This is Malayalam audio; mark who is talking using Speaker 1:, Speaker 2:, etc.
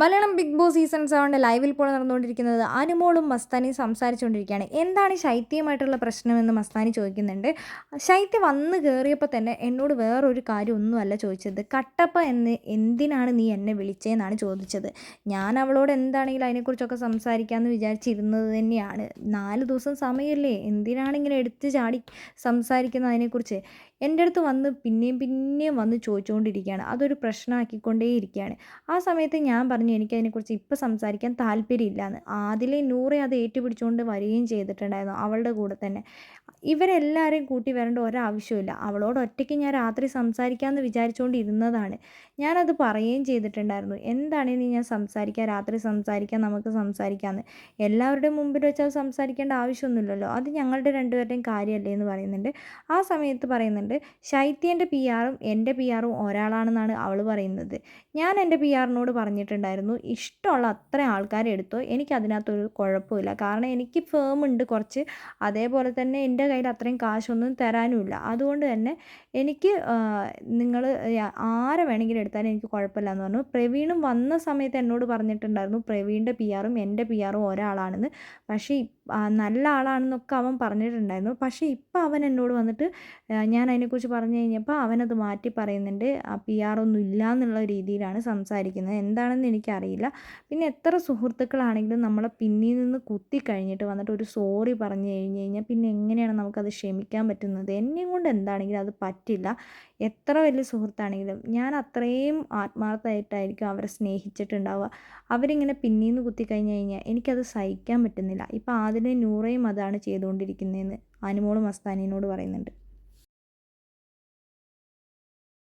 Speaker 1: മലയാളം ബിഗ് ബോസ് സീസൺ സെവന്റെ ലൈവിൽ ഇപ്പോൾ നടന്നുകൊണ്ടിരിക്കുന്നത് അനുമോളും മസ്താനിയും സംസാരിച്ചുകൊണ്ടിരിക്കുകയാണ്. എന്താണ് ശൈത്യമായിട്ടുള്ള പ്രശ്നമെന്ന് മസ്താനി ചോദിക്കുന്നുണ്ട്. ശൈത്യ വന്ന് കയറിയപ്പോൾ തന്നെ എന്നോട് വേറൊരു കാര്യമൊന്നുമല്ല ചോദിച്ചത്. കട്ടപ്പ എന്ന് എന്തിനാണ് നീ എന്നെ വിളിച്ചതെന്നാണ് ചോദിച്ചത്. ഞാൻ അവളോട് എന്താണെങ്കിലും അതിനെക്കുറിച്ചൊക്കെ സംസാരിക്കാമെന്ന് വിചാരിച്ചിരുന്നത് തന്നെയാണ്. നാല് ദിവസം സമയമില്ലേ? എന്തിനാണ് ഇങ്ങനെ എടുത്ത് ചാടി സംസാരിക്കുന്നത് അതിനെക്കുറിച്ച്? എന്റെ അടുത്ത് വന്ന് പിന്നെയും പിന്നെയും വന്ന് ചോദിച്ചുകൊണ്ടിരിക്കുകയാണ്. അതൊരു പ്രശ്നമാക്കിക്കൊണ്ടേയിരിക്കുകയാണ്. ആ സമയത്ത് ഞാൻ പറഞ്ഞു എനിക്കതിനെക്കുറിച്ച് ഇപ്പോൾ സംസാരിക്കാൻ താല്പര്യമില്ലയെന്ന് ആദിലെ നൂറെ അത് ഏറ്റുപിടിച്ചുകൊണ്ട് വരികയും ചെയ്തിട്ടുണ്ടായിരുന്നു അവളുടെ കൂടെ തന്നെ. ഇവരെല്ലാവരെയും കൂട്ടി വരേണ്ട ഒരാവശ്യമില്ല അവളോട് ഒറ്റയ്ക്ക് ഞാൻ രാത്രി സംസാരിക്കാമെന്ന് വിചാരിച്ചുകൊണ്ടിരുന്നതാണ് ഞാനത് പറയുകയും ചെയ്തിട്ടുണ്ടായിരുന്നു. എന്താണെന്ന് ഞാൻ സംസാരിക്കാം? രാത്രി സംസാരിക്കാം നമുക്ക് സംസാരിക്കാമെന്ന് എല്ലാവരുടെയും മുമ്പിൽ വെച്ച് അത് സംസാരിക്കേണ്ട ആവശ്യമൊന്നുമില്ലല്ലോ. അത് ഞങ്ങളുടെ രണ്ടുപേരുടെയും കാര്യമല്ലേ എന്ന് പറയുന്നുണ്ട്. ആ സമയത്ത് പറയുന്നുണ്ട് ശൈത്യന്റെ പി ആറും എന്റെ പി ആറും ഒരാളാണെന്നാണ് അവൾ പറയുന്നത്. ഞാൻ എന്റെ പി ആറിനോട് പറഞ്ഞിട്ടുണ്ടായിരുന്നു ഇഷ്ടമുള്ള അത്ര ആൾക്കാരെ എടുത്തോ. എനിക്കതിനകത്തൊരു കുഴപ്പമില്ല. കാരണം എനിക്ക് ഫേം ഉണ്ട് കുറച്ച്. അതേപോലെ തന്നെ എന്റെ കയ്യിൽ അത്രയും കാശൊന്നും തരാനുമില്ല. അതുകൊണ്ട് തന്നെ എനിക്ക് നിങ്ങൾ ആരെ വേണമെങ്കിലും എടുത്താലും എനിക്ക് കുഴപ്പമില്ല എന്ന് പറഞ്ഞു. പ്രവീണും വന്ന സമയത്ത് എന്നോട് പറഞ്ഞിട്ടുണ്ടായിരുന്നു പ്രവീണിന്റെ പി ആറും എന്റെ പി ആറും ഒരാളാണെന്ന്. പക്ഷേ നല്ല ആളാണെന്നൊക്കെ അവൻ പറഞ്ഞിട്ടുണ്ടായിരുന്നു. പക്ഷേ ഇപ്പം അവൻ എന്നോട് വന്നിട്ട് ഞാൻ അതിനെക്കുറിച്ച് പറഞ്ഞു കഴിഞ്ഞപ്പോൾ അവനത് മാറ്റി പറയുന്നുണ്ട്. പി ആർ ഒന്നും ഇല്ല എന്നുള്ള രീതിയിലാണ് സംസാരിക്കുന്നത്. എന്താണെന്ന് എനിക്കറിയില്ല. പിന്നെ എത്ര സുഹൃത്തുക്കളാണെങ്കിലും നമ്മളെ പിന്നിൽ നിന്ന് കുത്തി കഴിഞ്ഞിട്ട് വന്നിട്ട് ഒരു സോറി പറഞ്ഞു കഴിഞ്ഞ് കഴിഞ്ഞാൽ പിന്നെ എങ്ങനെയാണ് നമുക്കത് ക്ഷമിക്കാൻ പറ്റുന്നത്? എന്നെയും കൊണ്ട് എന്താണെങ്കിലും അത് പറ്റില്ല. എത്ര വലിയ സുഹൃത്താണെങ്കിലും ഞാൻ അത്രയും ആത്മാർത്ഥമായിട്ടായിരിക്കും അവരെ സ്നേഹിച്ചിട്ടുണ്ടാവുക. അവരിങ്ങനെ പിന്നിൽ നിന്ന് കുത്തി കഴിഞ്ഞ് കഴിഞ്ഞാൽ എനിക്കത് സഹിക്കാൻ പറ്റുന്നില്ല. ഇപ്പം ആദിലെ നൂറയും അതാണ് ചെയ്തുകൊണ്ടിരിക്കുന്നതെന്ന് അനുമോളും മസ്താനിയോട് പറയുന്നുണ്ട്.